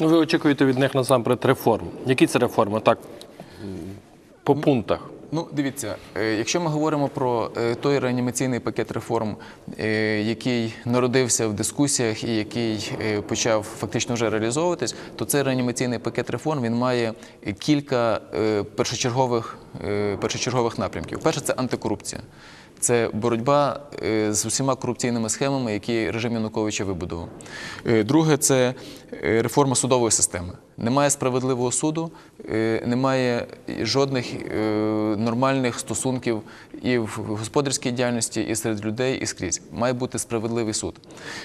Ну, ви очікуєте від них насамперед реформ. Які це реформи? Так, по пунктах. Ну, дивіться, е, якщо ми говоримо про е, той реанімаційний пакет реформ, е, який народився в дискусіях і який почав фактично вже реалізовуватись, то цей реанімаційний пакет реформ він має кілька першочергових, першочергових напрямків. Перше це антикорупція. Це боротьба е, з усіма корупційними схемами, які режим Януковича вибудував. Е, Друге це е, реформа судової системи. Немає справедливого суду, е, немає жодних е, нормальних стосунків і в господарській діяльності, і серед людей, і скрізь. Має бути справедливий суд.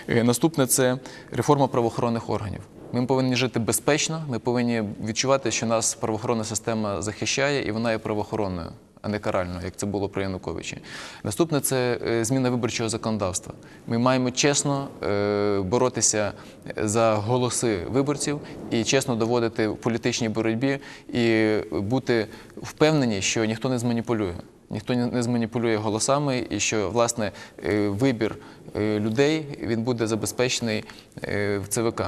Е, Наступне це реформа правоохоронних органів. Ми повинні жити безпечно, ми повинні відчувати, що нас правоохоронна система захищає і вона є правоохоронною а не карально, як це було при Януковичі. Наступне це е, зміна виборчого законодавства. Ми маємо чесно е, боротися за голоси виборців і чесно доводити в політичній боротьбі і бути впевнені, що ніхто не зманіпулює. Ніхто не зманіпулює голосами, і що власне е, вибір е, людей він буде забезпечений е, в ЦВК.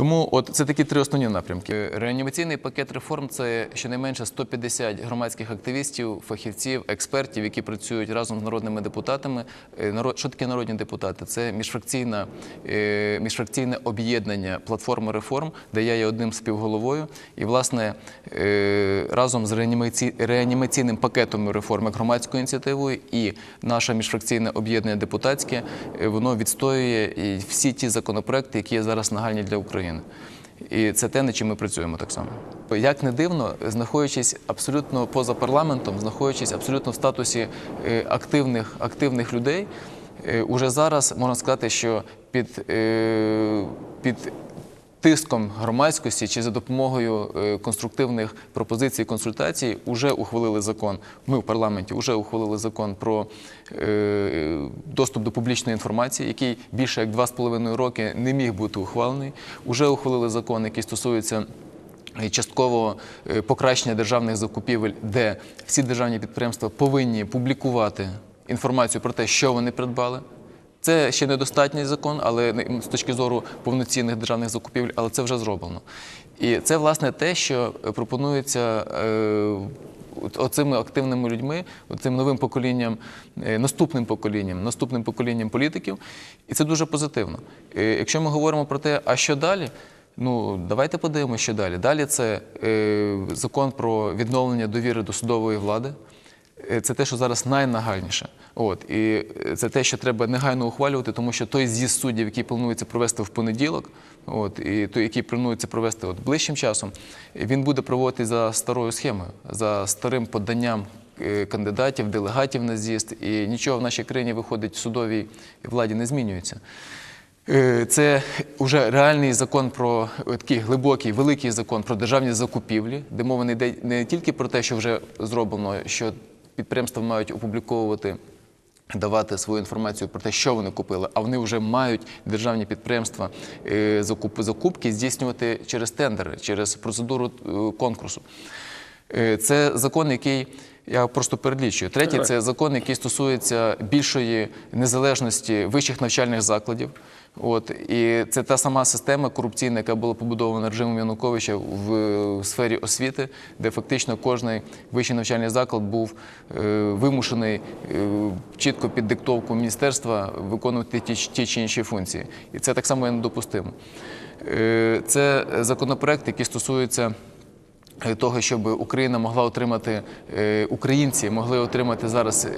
Тому от це такі три основні напрямки. Реанімаційний пакет реформ це щонайменше 150 громадських активістів, фахівців, експертів, які працюють разом з народними депутатами. Е, Що таке народні депутати? Це міжфракційна, е, міжфракційне об'єднання платформи реформ, де я є одним співголовою. І, власне, е, разом з реанімаці- реанімаційним пакетом реформ як громадською ініціативою і наше міжфракційне об'єднання депутатське, воно відстоює всі ті законопроекти, які є зараз нагальні для України. І це те, над чим ми працюємо так само. Як не дивно, знаходячись абсолютно поза парламентом, знаходячись абсолютно в статусі е, активних, активних людей, е, уже зараз можна сказати, що під, е, під тиском громадськості чи за допомогою е, конструктивних пропозицій, консультацій вже ухвалили закон. Ми в парламенті вже ухвалили закон про е, доступ до публічної інформації, який більше як два з половиною роки не міг бути ухвалений. Уже ухвалили закон, який стосується. е, Часткового е, покращення державних закупівель, де всі державні підприємства повинні публікувати інформацію про те, що вони придбали. Це ще недостатній закон, але з точки зору повноцінних державних закупівель, але це вже зроблено. І це власне те, що пропонується е, оцими активними людьми, цим новим поколінням, е, наступним поколінням, наступним поколінням політиків. І це дуже позитивно. Е, Якщо ми говоримо про те, а що далі? Ну, давайте подивимося, що далі. Далі це закон про відновлення довіри до судової влади. Е, Це те, що зараз найнагальніше. От і е, це те, що треба негайно ухвалювати, тому що той з'їзд суддів, який планується провести в понеділок, от і той, який планується провести от ближчим часом, він буде проводити за старою схемою, за старим поданням е, кандидатів, делегатів на з'їзд, і нічого в нашій країні виходить в судовій владі не змінюється. Це вже реальний закон про такий глибокий, великий закон про державні закупівлі, де мова не йде не тільки про те, що вже зроблено, що підприємства мають опубліковувати. Давати свою інформацію про те, що вони купили, а вони вже мають державні підприємства е, закупки здійснювати через тендери, через процедуру е, конкурсу. Е, Це закон, який я просто перелічую. Третій це закон, який стосується більшої незалежності вищих навчальних закладів. От і це та сама система корупційна, яка була побудована режимом Януковича в, е, сфері освіти, де фактично кожний вищий навчальний заклад був е, вимушений е, чітко під диктовку міністерства виконувати ті, ті чи інші функції. І це так само є недопустимо. Це законопроект, який стосується того, щоб Україна могла отримати, українці могли отримати зараз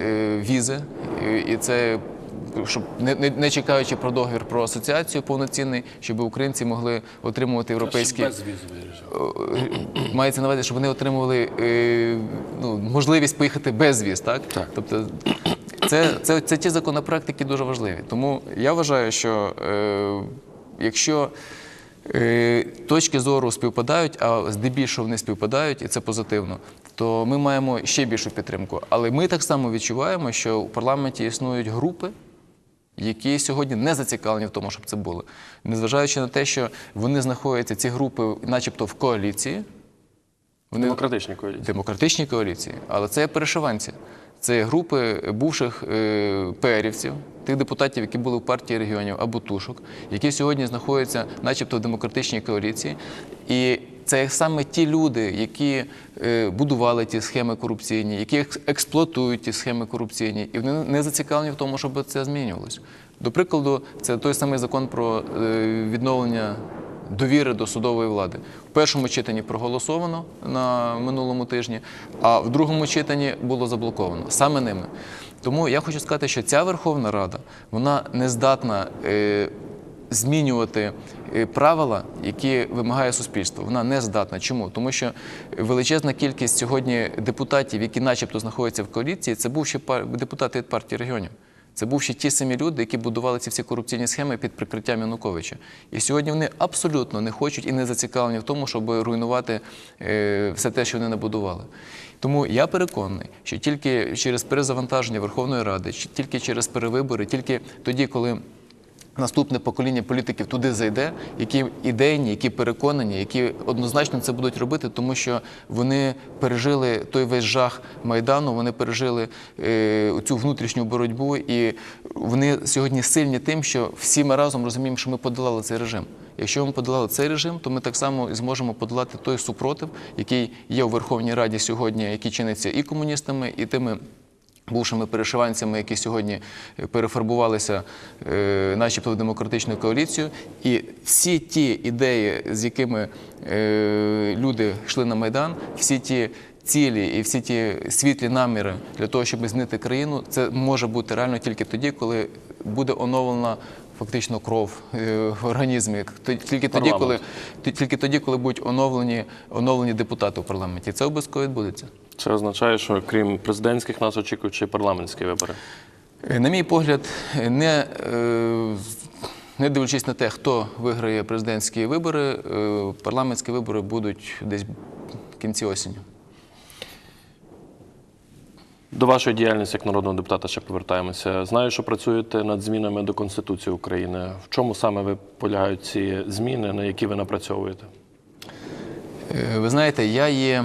візи, і це щоб не, не, не чекаючи про договір про асоціацію повноцінний, щоб українці могли отримувати європейські. Е, мається на увазі, щоб вони отримували е, ну, можливість поїхати без віз, так? Так. Тобто це, це, це ті законопроекти, які дуже важливі. Тому я вважаю, що е, якщо е, точки зору співпадають, а здебільшого вони співпадають, і це позитивно, то ми маємо ще більшу підтримку. Але ми так само відчуваємо, що у парламенті існують групи, які сьогодні не зацікавлені в тому, щоб це було. Незважаючи на те, що вони знаходяться, ці групи, начебто, в коаліції, вони Демократичні коаліції. демократичній коаліції, але це перешиванці. Це групи бувших е, ПРівців, тих депутатів, які були в партії регіонів або тушок, які сьогодні знаходяться, начебто, в демократичній коаліції. І це саме ті люди, які е, будували ті схеми корупційні, які екс- експлуатують ті схеми корупційні, і вони не зацікавлені в тому, щоб це змінювалося. До прикладу, це той самий закон про е, відновлення довіри до судової влади. В першому читанні проголосовано на минулому тижні, а в другому читанні було заблоковано саме ними. Тому я хочу сказати, що ця Верховна Рада вона не здатна. Е, Змінювати е, правила, які вимагає суспільство, вона не здатна. Чому? Тому що величезна кількість сьогодні депутатів, які, начебто, знаходяться в коаліції, це бувші пар- депутати від партії регіонів. Це був ще ті самі люди, які будували ці всі корупційні схеми під прикриттям Януковича. І сьогодні вони абсолютно не хочуть і не зацікавлені в тому, щоб руйнувати е, все те, що вони набудували. Тому я переконаний, що тільки через перезавантаження Верховної Ради, тільки через перевибори, тільки тоді, коли наступне покоління політиків туди зайде, які ідейні, які переконані, які однозначно це будуть робити, тому що вони пережили той весь жах майдану, вони пережили е, цю внутрішню боротьбу, і вони сьогодні сильні тим, що всі ми разом розуміємо, що ми подолали цей режим. Якщо ми подолали цей режим, то ми так само зможемо подолати той супротив, який є у Верховній Раді сьогодні, який чиниться і комуністами, і тими бувшими перешиванцями, які сьогодні е, перефарбувалися, е, начебто в демократичну коаліцію. І всі ті ідеї, з якими е, люди йшли на Майдан, всі ті цілі і всі ті світлі наміри для того, щоб змінити країну, це може бути реально тільки тоді, коли буде оновлена. Фактично кров в організмі тільки тоді, коли тільки тоді, коли будуть оновлені оновлені депутати у парламенті. Це обов'язково відбудеться. Це означає, що крім президентських нас очікують ще й парламентські вибори. Е, На мій погляд, не, е, не дивлячись на те, хто виграє президентські вибори, е, парламентські вибори будуть десь в кінці осені. До вашої діяльності як народного депутата ще повертаємося. Знаю, що працюєте над змінами до Конституції України. В чому саме ви полягають ці зміни, на які ви напрацьовуєте? Ви знаєте, я є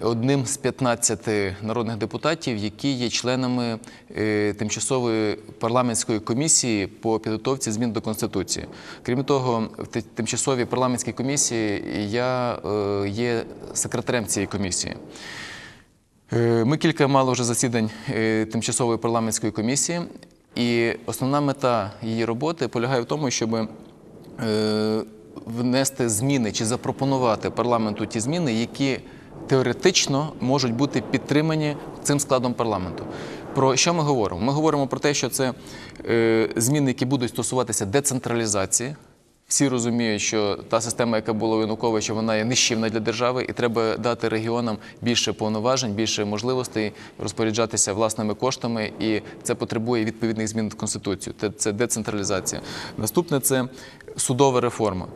одним з 15 народних депутатів, які є членами е, тимчасової парламентської комісії по підготовці змін до Конституції. Крім того, в тимчасовій парламентській комісії я е, є секретарем цієї комісії. Е, Ми кілька мали вже засідань тимчасової парламентської комісії, і основна мета її роботи полягає в тому, щоб внести зміни чи запропонувати парламенту ті зміни, які теоретично можуть бути підтримані цим складом парламенту. Про що ми говоримо? Ми говоримо про те, що це е, зміни, які будуть стосуватися децентралізації. Всі розуміють, що та система, яка була у Януковича, вона є нищівна для держави, і треба дати регіонам більше повноважень, більше можливостей розпоряджатися власними коштами, і це потребує відповідних змін в конституцію. Це, це децентралізація. Наступне це судова реформа.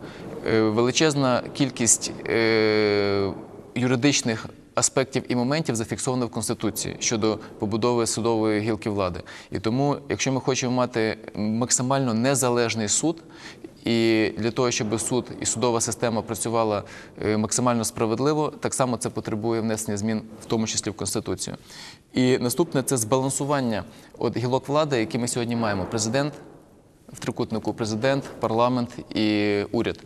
Е, Величезна кількість е, юридичних аспектів і моментів зафіксовано в Конституції щодо побудови судової гілки влади. І тому, якщо ми хочемо мати максимально незалежний суд, і для того, щоб суд і судова система працювала е, максимально справедливо, так само це потребує внесення змін, в тому числі в Конституцію. І наступне це збалансування от гілок влади, які ми сьогодні маємо: президент в трикутнику, президент, парламент і уряд.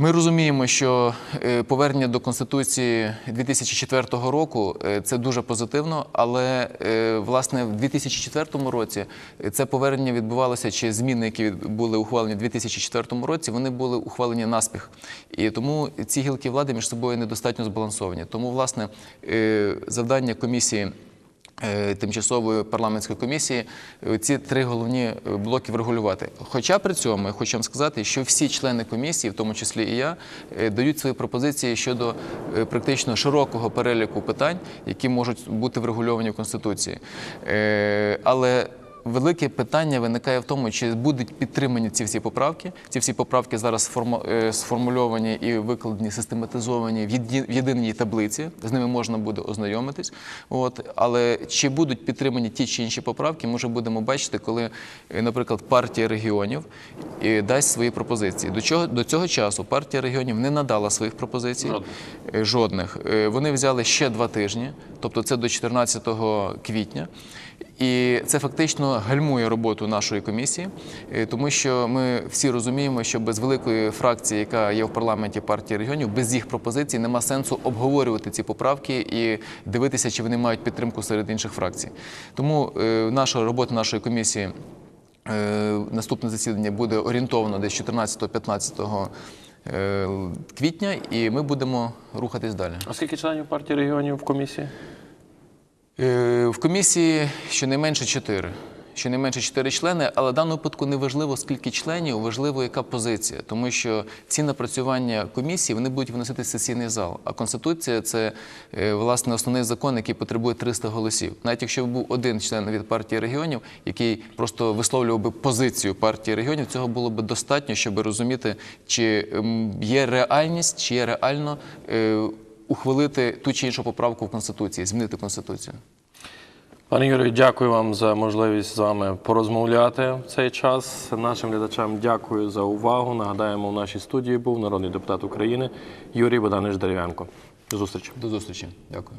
Ми розуміємо, що е, повернення до Конституції 2004 року е, це дуже позитивно, але е, власне в 2004 році це повернення відбувалося чи зміни, які були ухвалені в 2004 році, вони були ухвалені наспіх. І тому ці гілки влади між собою недостатньо збалансовані. Тому, власне, завдання комісії. Е, Тимчасової парламентської комісії е, ці три головні е, блоки врегулювати. Хоча при цьому я хочу вам сказати, що всі члени комісії, в тому числі і я, дають свої пропозиції щодо практично широкого переліку питань, які можуть бути врегульовані в Конституції. Але велике питання виникає в тому, чи будуть підтримані ці всі поправки. Ці всі поправки зараз е, сформульовані і викладені, систематизовані в єдиній таблиці. З ними можна буде ознайомитись. От але чи будуть підтримані ті чи інші поправки, ми вже будемо бачити, коли, е, наприклад, партія регіонів е, дасть свої пропозиції. До чого до цього часу партія регіонів не надала своїх пропозицій. Жодних. Вони взяли ще два тижні, тобто це до 14 квітня. І це фактично гальмує роботу нашої комісії, е, тому що ми всі розуміємо, що без великої фракції, яка є в парламенті партії регіонів, без їх пропозицій нема сенсу обговорювати ці поправки і дивитися, чи вони мають підтримку серед інших фракцій. Тому е, наша робота нашої комісії Е, Наступне засідання буде орієнтовано десь 14-15 е, квітня, і ми будемо рухатись далі. А скільки членів партії регіонів в комісії? Е, В комісії щонайменше 4. Щонайменше 4 члени, але в даному випадку не важливо, скільки членів, важливо, яка позиція. Тому що ці напрацювання комісії вони будуть виносити сесійний зал. А Конституція це е, власне основний закон, який потребує 300 голосів. Навіть якщо був один член від партії регіонів, який просто висловлював би позицію партії регіонів, цього було б достатньо, щоб розуміти, чи є реальність, чи є реально е, ухвалити ту чи іншу поправку в Конституції, змінити Конституцію. Пане Юрію, дякую вам за можливість з вами порозмовляти в цей час. Нашим глядачам дякую за увагу. Нагадаємо, у нашій студії був народний депутат України Юрій Богданович Дерев'янко. До зустрічі. До зустрічі. Дякую.